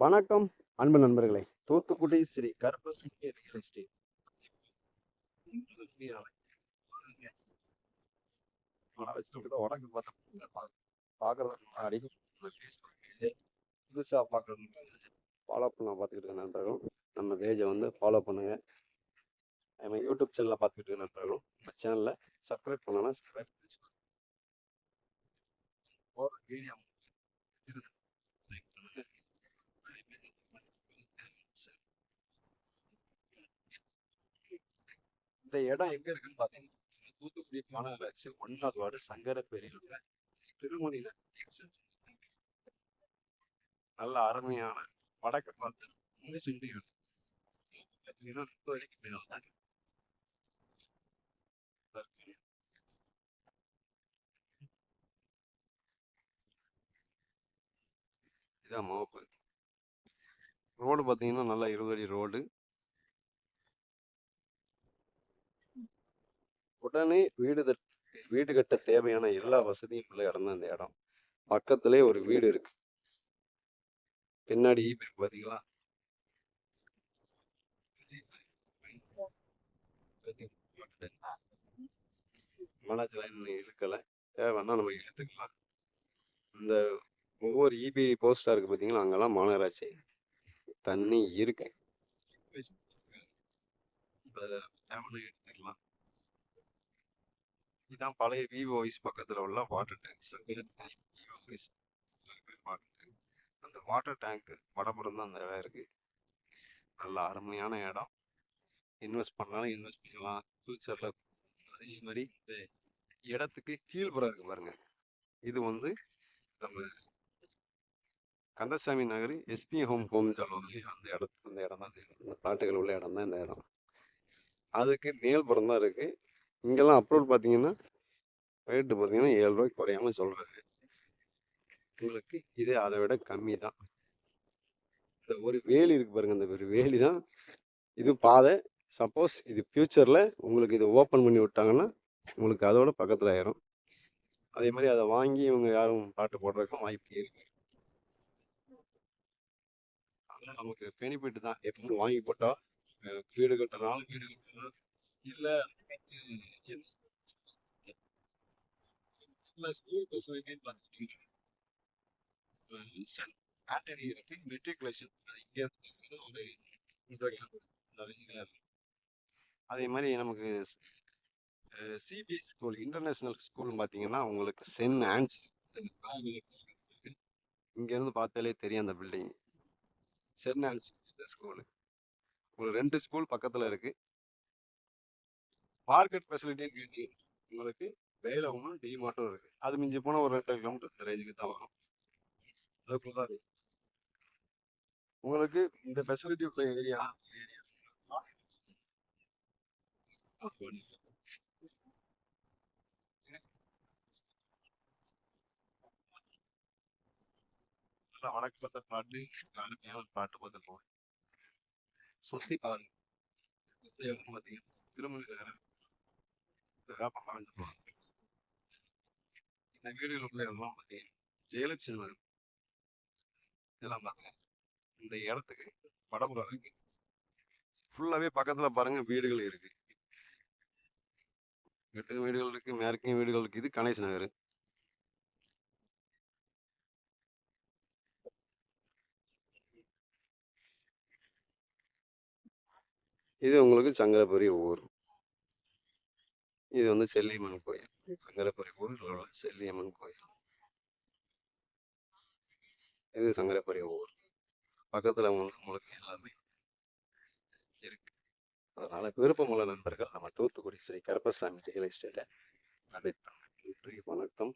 வணக்கம் அன்பு நண்பர்களே. தூத்துக்குடி ஸ்ரீ கருப்பசிங்க ரியல் எஸ்டேட் புதுசாக பார்க்குறவங்க ஃபாலோ பண்ண பார்த்துக்கிட்டு இருக்க நண்பர்களும் நம்ம பேஜை வந்து ஃபாலோ பண்ணுங்கள் நம்ம யூடியூப் சேனலில் பார்த்துக்கிட்டு இருக்க நண்பர்களும் நம்ம சேனலில் சப்ஸ்கிரைப் பண்ணலாம் சப்ஸ்கிரைப் வீடியோ இந்த இடம் எங்க இருக்குன்னு பாத்தீங்கன்னா தூத்துக்குடி மாநகராட்சி ஒன்றாவது வார்டு சங்கரப்பேரியில் திருமணியில நல்ல அருமையான வடக்கு பார்த்து மூணு செண்டு பார்த்தீங்கன்னா முப்பது மேல தான் இதான் மோப்பு ரோடு பார்த்தீங்கன்னா நல்லா இருபது அடி ரோடு. உடனே வீடு வீடு கட்ட தேவையான எல்லா வசதியும் உள்ள இடம் தான் இடம். பக்கத்திலே ஒரு வீடு இருக்கு. பின்னாடி இருக்கு பாத்தீங்களா? மனசுல இன்னும் இழுக்கல. தேவைன்னா நம்ம எடுத்துக்கலாம் இந்த ஒவ்வொரு இபி போஸ்டா இருக்கு பாத்தீங்களா? அங்கெல்லாம் மாநகராட்சி தண்ணி இருக்கு. அதை தேவைன்னா எடுத்துக்கலாம் இதான் பழைய விவோ ஆஃபீஸ் பக்கத்தில் உள்ள water tank office water tank அந்த வாட்டர் டேங்க் வடபுறம் தான் அந்த இடம் இருக்கு. நல்ல அருமையான இடம். இன்வெஸ்ட் பண்ணாலும் இன்வெஸ்ட் பண்ணலாம். ஃபியூச்சரில் அதே மாதிரி இந்த இடத்துக்கு கீழ்புறம் இருக்கு பாருங்க. இது வந்து நம்ம Kandasamy Nagar SP home home சொல்லுவாங்க அந்த இடத்து அந்த இடம் தான் இந்த இடம். இந்த பிளாட்டுகள் உள்ள இடம் தான் இந்த இடம். அதுக்கு மேல்புறம் தான் இருக்கு. இங்கெல்லாம் அப்ரோட் பார்த்தீங்கன்னா ரேட்டு பார்த்தீங்கன்னா ஏழு ரூபாய்க்கு குறையாம சொல்றாங்க உங்களுக்கு இது அதை விட கம்மி தான் இந்த ஒரு வேலி இருக்கு பாருங்கள் அந்த ஒரு வேலி தான் இது பாதை. சப்போஸ் இது ஃப்யூச்சரில் உங்களுக்கு இது ஓப்பன் பண்ணி விட்டாங்கன்னா உங்களுக்கு அதோட பக்கத்தில் ஆயிரும். அதே மாதிரி அதை வாங்கி இவங்க யாரும் பாட்டு போடுறதுக்கும் வாய்ப்பு இருக்கு அதனால் நமக்கு பெனிஃபிட் தான். எப்பவும் வாங்கி போட்டால் வீடு கட்டுறனாலும் வீடு கட்டலாம் இல்லை இல்லை ஸ்கூல் ஃபெசிலிட்டின்னு பார்த்துக்கிட்டீங்கன்னா ஆண்டனி இருக்கு மெட்ரிகுலேஷன் அது இங்கே இருந்து ஒரு இன்டர்வியூ அதே மாதிரி நமக்கு சிபி ஸ்கூல் இன்டர்நேஷ்னல் ஸ்கூல்னு பார்த்தீங்கன்னா உங்களுக்கு சென் ஆன்ஸ் இங்கேருந்து பார்த்தாலே தெரியும் அந்த பில்டிங் சென் ஆன்ஸ் ஸ்கூலு உங்களுக்கு ரெண்டு ஸ்கூல் பக்கத்தில் இருக்குது மார்க்கெட் ஃபெசிலிட்டின்னு கேட்டி உங்களுக்கு வேலவங்களும் டிமார்ட்டும் இருக்கு. அது மிஞ்சி போனால் ஒரு ரெண்டு கிலோமீட்டர் இந்த ரேஞ்சுக்கு தான் வரும். அதுக்குள்ள தான் இருக்கு. உங்களுக்கு இந்த ஃபெசிலிட்டி உள்ள ஏரியா ஏரியா வடக்கு பார்த்த பாட்டு காலமையான பாட்டு பார்த்து போவேன் சுத்தி பாருங்க. பார்த்தீங்கன்னா திருமணம் இந்த வீடுகள் உள்ள எல்லாம் பார்த்தீங்கன்னா ஜெயலட்சுமி நகர் இதெல்லாம் பாருங்க இந்த இடத்துக்கு வடபுறம் இருக்கு ஃபுல்லாவே பக்கத்துல பாருங்க வீடுகள் இருக்கு எட்டு வீடுகள் இருக்கு மேற்கையும் வீடுகள் இருக்கு இது கணேஷ் நகர் இது உங்களுக்கு சங்கரபுரி ஊர். இது வந்து செல்லியம்மன் கோயில். சங்கரபுரி ஊரில் உள்ள செல்லியம்மன் கோயில். இது சங்கரபுரி ஊர் பக்கத்தில் வந்து எல்லாமே இருக்கு. அதனால விருப்பமுள்ள நண்பர்கள் நம்ம தூத்துக்குடி ஸ்ரீ கருப்பசாமி ரியல் எஸ்டேட்டை கான்டாக்ட் பண்ணுங்க நன்றி வணக்கம்.